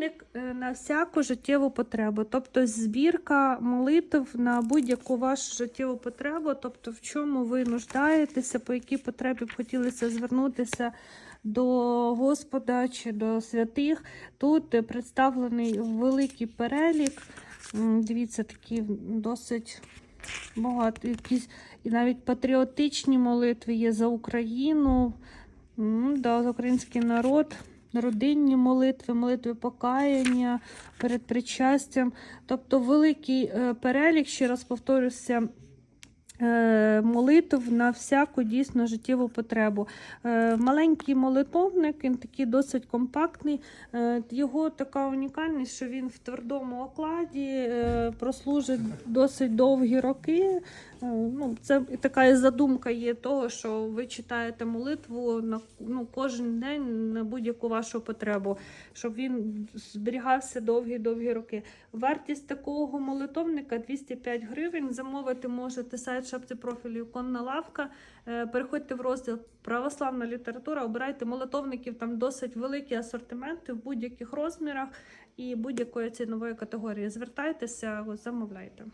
молитовник е, на всяку життєву потребу. Тобто збірка молитв на будь-яку вашу життєву потребу, тобто в чому ви нуждаєтеся, по якій потребі б хотілося звернутися до Господа чи до святих. Тут представлений великий перелік. Дивіться, такі досить багато, якісь і навіть патріотичні молитви є за Україну, за український народ, родинні молитви, молитви покаяння перед причастям. Тобто великий е, перелік, ще раз повторюся, е, молитв на всяку дійсно життєву потребу. Е, Маленький молитовник, він такий досить компактний. Його така унікальність, що він в твердому окладі прослужить досить довгі роки. Е, Ну, це така задумка є того, що ви читаєте молитву на ну, кожен день на будь-яку вашу потребу, щоб він зберігався довгі-довгі роки. Вартість такого молитовника 205 гривень. Замовити можете сайт шапці профілю Конна лавка. Е, Переходьте в розділ Православна література, обирайте молитовників, там досить великі асортименти в будь-яких розмірах і будь-якої цінової категорії. Звертайтеся, замовляйте.